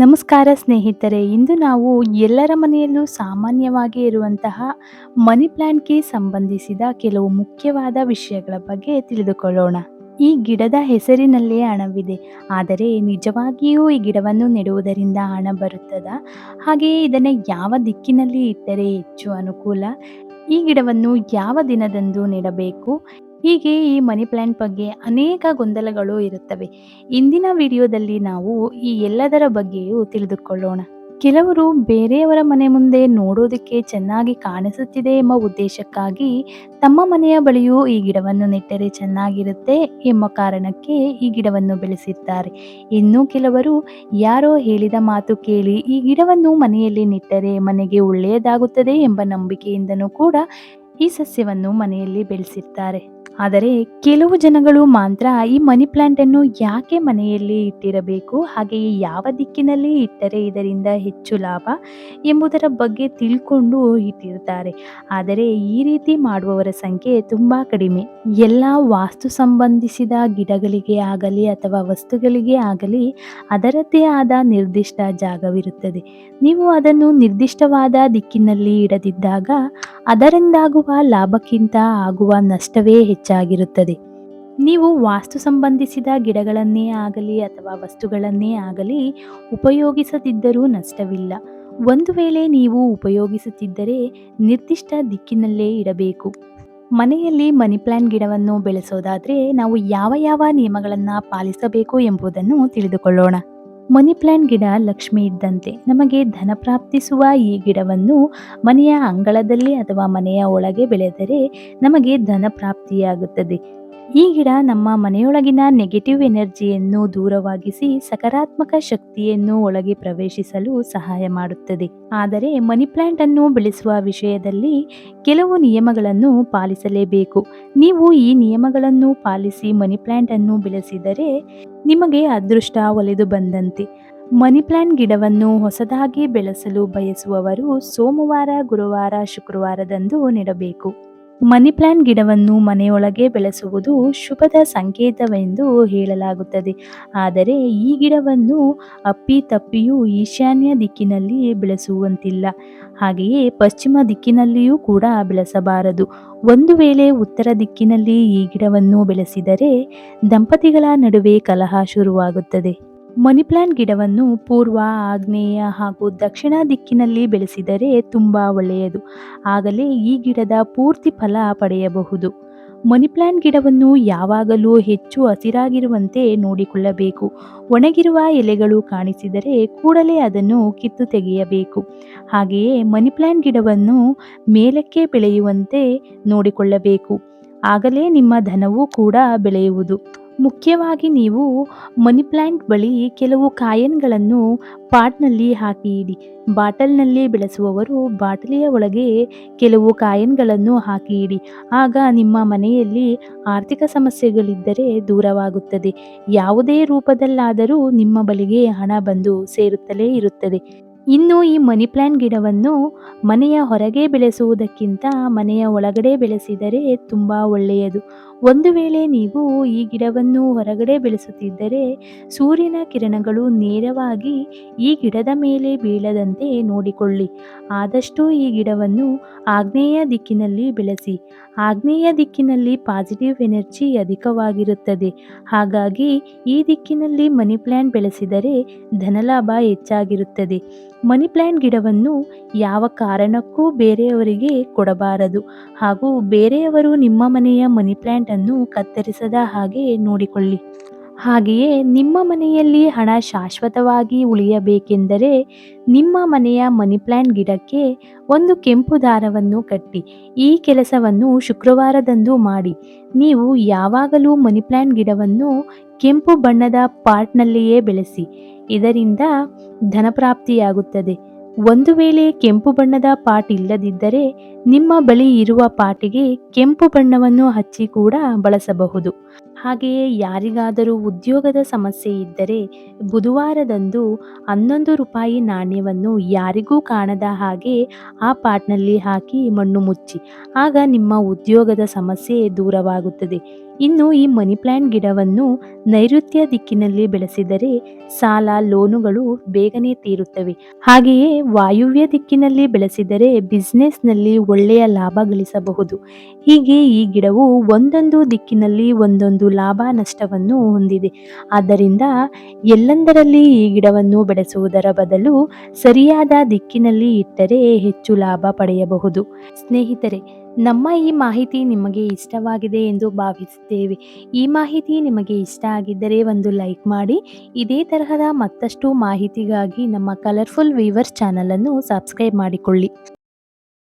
ನಮಸ್ಕಾರ ಸ್ನೇಹಿತರೆ, ಇಂದು ನಾವು ಎಲ್ಲರ ಮನೆಯಲ್ಲೂ ಸಾಮಾನ್ಯವಾಗಿ ಇರುವಂತಹ ಮನಿ ಪ್ಲಾಂಟ್ಗೆ ಸಂಬಂಧಿಸಿದ ಕೆಲವು ಮುಖ್ಯವಾದ ವಿಷಯಗಳ ಬಗ್ಗೆ ತಿಳಿದುಕೊಳ್ಳೋಣ. ಈ ಗಿಡದ ಹೆಸರಿನಲ್ಲೇ ಹಣವಿದೆ, ಆದರೆ ನಿಜವಾಗಿಯೂ ಈ ಗಿಡವನ್ನು ನೆಡುವುದರಿಂದ ಹಣ ಬರುತ್ತದಾ? ಹಾಗೆಯೇ ಇದನ್ನು ಯಾವ ದಿಕ್ಕಿನಲ್ಲಿ ಇಟ್ಟರೆ ಹೆಚ್ಚು ಅನುಕೂಲ? ಈ ಗಿಡವನ್ನು ಯಾವ ದಿನದಂದು ನೆಡಬೇಕು? ಹೀಗೆ ಈ ಮನಿ ಪ್ಲ್ಯಾಂಟ್ ಬಗ್ಗೆ ಅನೇಕ ಗೊಂದಲಗಳು ಇರುತ್ತವೆ. ಇಂದಿನ ವಿಡಿಯೋದಲ್ಲಿ ನಾವು ಈ ಎಲ್ಲದರ ಬಗ್ಗೆಯೂ ತಿಳಿದುಕೊಳ್ಳೋಣ. ಕೆಲವರು ಬೇರೆಯವರ ಮನೆ ಮುಂದೆ ನೋಡೋದಕ್ಕೆ ಚೆನ್ನಾಗಿ ಕಾಣಿಸುತ್ತಿದೆ ಎಂಬ ಉದ್ದೇಶಕ್ಕಾಗಿ ತಮ್ಮ ಮನೆಯ ಬಳಿಯೂ ಈ ಗಿಡವನ್ನು ನೆಟ್ಟರೆ ಚೆನ್ನಾಗಿರುತ್ತೆ ಎಂಬ ಕಾರಣಕ್ಕೆ ಈ ಗಿಡವನ್ನು ಬೆಳೆಸಿದ್ದಾರೆ. ಇನ್ನು ಕೆಲವರು, ಯಾರೋ ಹೇಳಿದ ಮಾತು ಕೇಳಿ ಈ ಗಿಡವನ್ನು ಮನೆಯಲ್ಲಿ ನೆಟ್ಟರೆ ಮನೆಗೆ ಒಳ್ಳೆಯದಾಗುತ್ತದೆ ಎಂಬ ನಂಬಿಕೆಯಿಂದನೂ ಕೂಡ ಈ ಸಸ್ಯವನ್ನು ಮನೆಯಲ್ಲಿ ಬೆಳೆಸಿರ್ತಾರೆ ಆದರೆ ಕೆಲವು ಜನಗಳು ಮಾತ್ರ ಈ ಮನಿ ಪ್ಲಾಂಟ್ ಅನ್ನು ಯಾಕೆ ಮನೆಯಲ್ಲಿ ಇಟ್ಟಿರಬೇಕು, ಹಾಗೆಯೇ ಯಾವ ದಿಕ್ಕಿನಲ್ಲಿ ಇಟ್ಟರೆ ಇದರಿಂದ ಹೆಚ್ಚು ಲಾಭ ಎಂಬುದರ ಬಗ್ಗೆ ತಿಳ್ಕೊಂಡು ಇಟ್ಟಿರ್ತಾರೆ ಆದರೆ ಈ ರೀತಿ ಮಾಡುವವರ ಸಂಖ್ಯೆ ತುಂಬಾ ಕಡಿಮೆ. ಎಲ್ಲ ವಾಸ್ತು ಸಂಬಂಧಿಸಿದ ಗಿಡಗಳಿಗೆ ಆಗಲಿ ಅಥವಾ ವಸ್ತುಗಳಿಗೆ ಆಗಲಿ ಅದರದ್ದೇ ಆದ ನಿರ್ದಿಷ್ಟ ಜಾಗವಿರುತ್ತದೆ. ನೀವು ಅದನ್ನು ನಿರ್ದಿಷ್ಟವಾದ ದಿಕ್ಕಿನಲ್ಲಿ ಇಡದಿದ್ದಾಗ ಅದರಿಂದಾಗುವ ಲಾಭಕ್ಕಿಂತ ಆಗುವ ನಷ್ಟವೇ ಹೆಚ್ಚಾಗಿರುತ್ತದೆ. ನೀವು ವಾಸ್ತು ಸಂಬಂಧಿಸಿದ ಗಿಡಗಳನ್ನೇ ಆಗಲಿ ಅಥವಾ ವಸ್ತುಗಳನ್ನೇ ಆಗಲಿ ಉಪಯೋಗಿಸದಿದ್ದರೂ ನಷ್ಟವಿಲ್ಲ. ಒಂದು ವೇಳೆ ನೀವು ಉಪಯೋಗಿಸುತ್ತಿದ್ದರೆ ನಿರ್ದಿಷ್ಟ ದಿಕ್ಕಿನಲ್ಲೇ ಇಡಬೇಕು. ಮನೆಯಲ್ಲಿ ಮನಿ ಪ್ಲಾಂಟ್ ಗಿಡವನ್ನು ಬೆಳೆಸೋದಾದರೆ ನಾವು ಯಾವ ಯಾವ ನಿಯಮಗಳನ್ನು ಪಾಲಿಸಬೇಕು ಎಂಬುದನ್ನು ತಿಳಿದುಕೊಳ್ಳೋಣ. ಮನಿ ಪ್ಲಾಂಟ್ ಗಿಡ ಲಕ್ಷ್ಮಿ ಇದ್ದಂತೆ ನಮಗೆ ಧನ ಪ್ರಾಪ್ತಿಸುವ ಈ ಗಿಡವನ್ನು ಮನೆಯ ಅಂಗಳದಲ್ಲಿ ಅಥವಾ ಮನೆಯ ಒಳಗೆ ಬೆಳೆದರೆ ನಮಗೆ ಧನ ಪ್ರಾಪ್ತಿಯಾಗುತ್ತದೆ. ಈ ಗಿಡ ನಮ್ಮ ಮನೆಯೊಳಗಿನ ನೆಗೆಟಿವ್ ಎನರ್ಜಿಯನ್ನು ದೂರವಾಗಿಸಿ ಸಕಾರಾತ್ಮಕ ಶಕ್ತಿಯನ್ನು ಒಳಗೆ ಪ್ರವೇಶಿಸಲು ಸಹಾಯ ಮಾಡುತ್ತದೆ. ಆದರೆ ಮನಿ ಪ್ಲಾಂಟ್ ಅನ್ನು ಬೆಳೆಸುವ ವಿಷಯದಲ್ಲಿ ಕೆಲವು ನಿಯಮಗಳನ್ನು ಪಾಲಿಸಲೇಬೇಕು. ನೀವು ಈ ನಿಯಮಗಳನ್ನು ಪಾಲಿಸಿ ಮನಿ ಪ್ಲಾಂಟ್ ಅನ್ನು ಬೆಳೆಸಿದರೆ ನಿಮಗೆ ಅದೃಷ್ಟ ಒಲೆದು ಬಂದಂತೆ. ಮನಿ ಪ್ಲಾಂಟ್ ಗಿಡವನ್ನು ಹೊಸದಾಗಿ ಬೆಳೆಸಲು ಬಯಸುವವರು ಸೋಮವಾರ, ಗುರುವಾರ, ಶುಕ್ರವಾರದಂದು ನೆಡಬೇಕು. ಮನಿ ಪ್ಲಾಂಟ್ ಗಿಡವನ್ನು ಮನೆಯೊಳಗೆ ಬೆಳೆಸುವುದು ಶುಭದ ಸಂಕೇತವೆಂದು ಹೇಳಲಾಗುತ್ತದೆ. ಆದರೆ ಈ ಗಿಡವನ್ನು ಅಪ್ಪಿ ತಪ್ಪಿಯೂ ಈಶಾನ್ಯ ದಿಕ್ಕಿನಲ್ಲಿ ಬೆಳೆಸುವಂತಿಲ್ಲ. ಹಾಗೆಯೇ ಪಶ್ಚಿಮ ದಿಕ್ಕಿನಲ್ಲಿಯೂ ಕೂಡ ಬೆಳೆಸಬಾರದು. ಒಂದು ವೇಳೆ ಉತ್ತರ ದಿಕ್ಕಿನಲ್ಲಿ ಈ ಗಿಡವನ್ನು ಬೆಳೆಸಿದರೆ ದಂಪತಿಗಳ ನಡುವೆ ಕಲಹ ಶುರುವಾಗುತ್ತದೆ. ಮನಿ ಪ್ಲಾಂಟ್ ಗಿಡವನ್ನು ಪೂರ್ವ, ಆಗ್ನೇಯ ಹಾಗೂ ದಕ್ಷಿಣ ದಿಕ್ಕಿನಲ್ಲಿ ಬೆಳೆಸಿದರೆ ತುಂಬ ಒಳ್ಳೆಯದು. ಆಗಲೇ ಈ ಗಿಡದ ಪೂರ್ತಿ ಫಲ ಪಡೆಯಬಹುದು. ಮನಿ ಪ್ಲಾಂಟ್ ಗಿಡವನ್ನು ಯಾವಾಗಲೂ ಹೆಚ್ಚು ಹಸಿರಾಗಿರುವಂತೆ ನೋಡಿಕೊಳ್ಳಬೇಕು. ಒಣಗಿರುವ ಎಲೆಗಳು ಕಾಣಿಸಿದರೆ ಕೂಡಲೇ ಅದನ್ನು ಕಿತ್ತು ತೆಗೆಯಬೇಕು. ಹಾಗೆಯೇ ಮನಿ ಪ್ಲಾಂಟ್ ಗಿಡವನ್ನು ಮೇಲಕ್ಕೆ ಬೆಳೆಯುವಂತೆ ನೋಡಿಕೊಳ್ಳಬೇಕು. ಆಗಲೇ ನಿಮ್ಮ ಧನವೂ ಕೂಡ ಬೆಳೆಯುವುದು. ಮುಖ್ಯವಾಗಿ ನೀವು ಮನಿ ಪ್ಲ್ಯಾಂಟ್ ಬಳಿ ಕೆಲವು ಕಾಯನ್ಗಳನ್ನು ಪಾಟ್ನಲ್ಲಿ ಹಾಕಿ ಇಡಿ ಬಾಟಲ್ನಲ್ಲಿ ಬೆಳೆಸುವವರು ಬಾಟಲಿಯ ಒಳಗೆ ಕೆಲವು ಕಾಯನ್ಗಳನ್ನು ಹಾಕಿ ಇಡಿ ಆಗ ನಿಮ್ಮ ಮನೆಯಲ್ಲಿ ಆರ್ಥಿಕ ಸಮಸ್ಯೆಗಳಿದ್ದರೆ ದೂರವಾಗುತ್ತದೆ. ಯಾವುದೇ ರೂಪದಲ್ಲಾದರೂ ನಿಮ್ಮ ಬಳಿಗೆ ಹಣ ಬಂದು ಸೇರುತ್ತಲೇ ಇರುತ್ತದೆ. ಇನ್ನು ಈ ಮನಿ ಪ್ಲ್ಯಾಂಟ್ ಗಿಡವನ್ನು ಮನೆಯ ಹೊರಗೆ ಬೆಳೆಸುವುದಕ್ಕಿಂತ ಮನೆಯ ಒಳಗಡೆ ಬೆಳೆಸಿದರೆ ತುಂಬ ಒಳ್ಳೆಯದು. ಒಂದು ವೇಳೆ ನೀವು ಈ ಗಿಡವನ್ನು ಹೊರಗಡೆ ಬೆಳೆಸುತ್ತಿದ್ದರೆ ಸೂರ್ಯನ ಕಿರಣಗಳು ನೇರವಾಗಿ ಈ ಗಿಡದ ಮೇಲೆ ಬೀಳದಂತೆ ನೋಡಿಕೊಳ್ಳಿ. ಆದಷ್ಟು ಈ ಗಿಡವನ್ನು ಆಗ್ನೇಯ ದಿಕ್ಕಿನಲ್ಲಿ ಬೆಳೆಸಿ. ಆಗ್ನೇಯ ದಿಕ್ಕಿನಲ್ಲಿ ಪಾಸಿಟಿವ್ ಎನರ್ಜಿ ಅಧಿಕವಾಗಿರುತ್ತದೆ. ಹಾಗಾಗಿ ಈ ದಿಕ್ಕಿನಲ್ಲಿ ಮನಿ ಪ್ಲ್ಯಾಂಟ್ ಬೆಳೆಸಿದರೆ ಧನಲಾಭ ಹೆಚ್ಚಾಗಿರುತ್ತದೆ. ಮನಿ ಪ್ಲ್ಯಾಂಟ್ ಗಿಡವನ್ನು ಯಾವ ಕಾರಣಕ್ಕೂ ಬೇರೆಯವರಿಗೆ ಕೊಡಬಾರದು. ಹಾಗೂ ಬೇರೆಯವರು ನಿಮ್ಮ ಮನೆಯ ಮನಿ ಪ್ಲಾಂಟ್ ಅನ್ನು ಕತ್ತರಿಸದ ಹಾಗೆ ನೋಡಿಕೊಳ್ಳಿ. ಹಾಗೆಯೇ ನಿಮ್ಮ ಮನೆಯಲ್ಲಿ ಹಣ ಶಾಶ್ವತವಾಗಿ ಉಳಿಯಬೇಕೆಂದರೆ ನಿಮ್ಮ ಮನೆಯ ಮನಿ ಪ್ಲ್ಯಾಂಟ್ ಗಿಡಕ್ಕೆ ಒಂದು ಕೆಂಪು ದಾರವನ್ನು ಕಟ್ಟಿ, ಈ ಕೆಲಸವನ್ನು ಶುಕ್ರವಾರದಂದು ಮಾಡಿ. ನೀವು ಯಾವಾಗಲೂ ಮನಿ ಪ್ಲ್ಯಾಂಟ್ ಗಿಡವನ್ನು ಕೆಂಪು ಬಣ್ಣದ ಪಾಟ್ನಲ್ಲಿಯೇ ಬೆಳೆಸಿ, ಇದರಿಂದ ಧನಪ್ರಾಪ್ತಿಯಾಗುತ್ತದೆ. ಒಂದು ವೇಳೆ ಕೆಂಪು ಬಣ್ಣದ ಪಾಟ್ ಇಲ್ಲದಿದ್ದರೆ ನಿಮ್ಮ ಬಳಿ ಇರುವ ಪಾಟಿಗೆ ಕೆಂಪು ಬಣ್ಣವನ್ನು ಹಚ್ಚಿ ಕೂಡ ಬಳಸಬಹುದು. ಹಾಗೆಯೇ ಯಾರಿಗಾದರೂ ಉದ್ಯೋಗದ ಸಮಸ್ಯೆ ಇದ್ದರೆ ಬುಧವಾರದಂದು ಹನ್ನೊಂದು ರೂಪಾಯಿ ನಾಣ್ಯವನ್ನು ಯಾರಿಗೂ ಕಾಣದ ಹಾಗೆ ಆ ಪಾಟ್ನಲ್ಲಿ ಹಾಕಿ ಮಣ್ಣು ಮುಚ್ಚಿ. ಆಗ ನಿಮ್ಮ ಉದ್ಯೋಗದ ಸಮಸ್ಯೆ ದೂರವಾಗುತ್ತದೆ. ಇನ್ನು ಈ ಮನಿ ಪ್ಲ್ಯಾಂಟ್ ಗಿಡವನ್ನು ನೈಋತ್ಯ ದಿಕ್ಕಿನಲ್ಲಿ ಬೆಳೆಸಿದರೆ ಸಾಲ, ಲೋನುಗಳು ಬೇಗನೆ ತೀರುತ್ತವೆ. ಹಾಗೆಯೇ ವಾಯುವ್ಯ ದಿಕ್ಕಿನಲ್ಲಿ ಬೆಳೆಸಿದರೆ ಬಿಸ್ನೆಸ್ನಲ್ಲಿ ಒಳ್ಳೆಯ ಲಾಭ ಗಳಿಸಬಹುದು. ಹೀಗೆ ಈ ಗಿಡವು ಒಂದೊಂದು ದಿಕ್ಕಿನಲ್ಲಿ ಒಂದೊಂದು ಲಾಭ ನಷ್ಟವನ್ನು ಹೊಂದಿದೆ. ಆದ್ದರಿಂದ ಎಲ್ಲೆಂದರಲ್ಲಿ ಈ ಗಿಡವನ್ನು ಬೆಳೆಸುವುದರ ಬದಲು ಸರಿಯಾದ ದಿಕ್ಕಿನಲ್ಲಿ ಇಟ್ಟರೆ ಹೆಚ್ಚು ಲಾಭ ಪಡೆಯಬಹುದು. ಸ್ನೇಹಿತರೆ, ನಮ್ಮ ಈ ಮಾಹಿತಿ ನಿಮಗೆ ಇಷ್ಟವಾಗಿದೆ ಎಂದು ಭಾವಿಸುತ್ತೇವೆ. ಈ ಮಾಹಿತಿ ನಿಮಗೆ ಇಷ್ಟ ಆಗಿದ್ದರೆ ಒಂದು ಲೈಕ್ ಮಾಡಿ. ಇದೇ ತರಹದ ಮತ್ತಷ್ಟು ಮಾಹಿತಿಗಾಗಿ ನಮ್ಮ ಕಲರ್ಫುಲ್ ವೀವರ್ಸ್ ಚಾನಲನ್ನು ಸಬ್ಸ್ಕ್ರೈಬ್ ಮಾಡಿಕೊಳ್ಳಿ.